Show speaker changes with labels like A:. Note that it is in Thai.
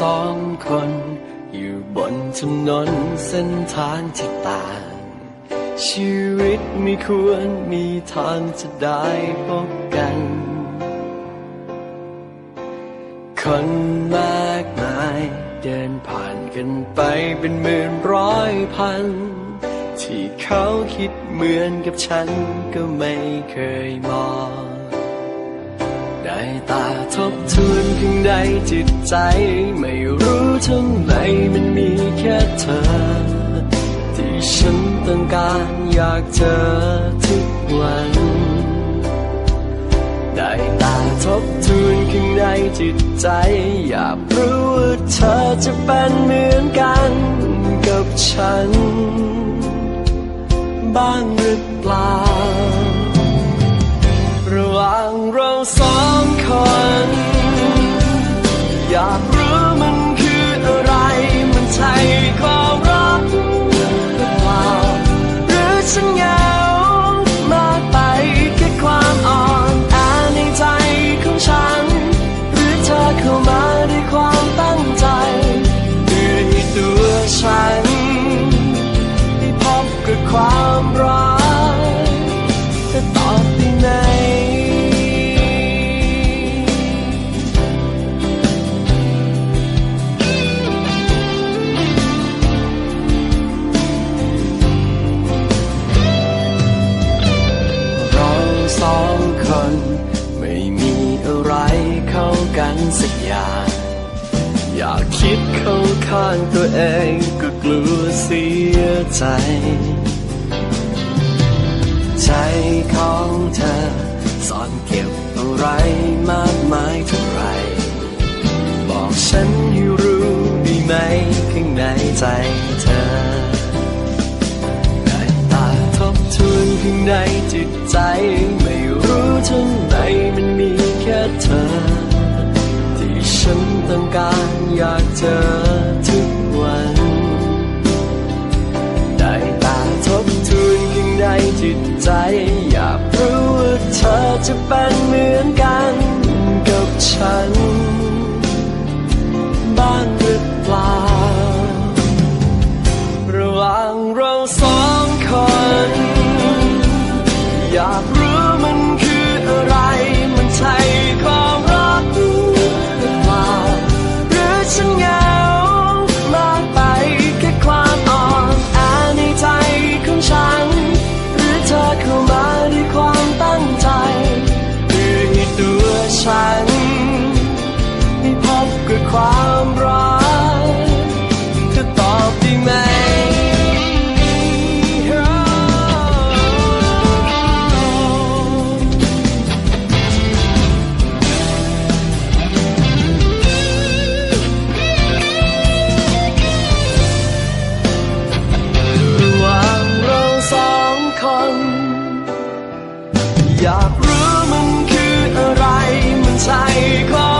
A: สองคน อยู่บนถนนเส้นทางที่ต่าง ชีวิตไม่ควรมีทางจะได้พบกัน คนมากมายเดินผ่านกันไปเป็นหมื่นร้อยพัน ที่เขาคิดเหมือนกับฉันก็ไม่เคยมอง ได้ตาทบทวนข้างในจิตใจ ไม่รู้ทำไมมันมีแค่เธอ ที่ฉันต้องการอยากเจอทุกวัน ได้ตาทบทวนข้างในจิตใจ อยากรู้ว่าเธอจะเป็นเหมือนกันกับฉัน บ้างหรือเปล่าระหว่างเราสอง อะไรมันใช่ก็ กันสักอย่าง อยากคิดเข้าข้างตัวเองก็กลัวเสียใจ ใจของเธอซ่อนเก็บอะไรมากมายเท่าไรบอกฉันให้รู้ด้ไหมข้างในใจเธอได้ตาทบทวนข้างในจิตใจไม่รู้ทำ การอยากเจอทุกวัน ได้ตาทบทวนข้างในจิตใจ อยากรู้ว่าเธอจะเป็นเหมือนกันกับฉัน อยากรู้มันคืออะไรมันใช่ก็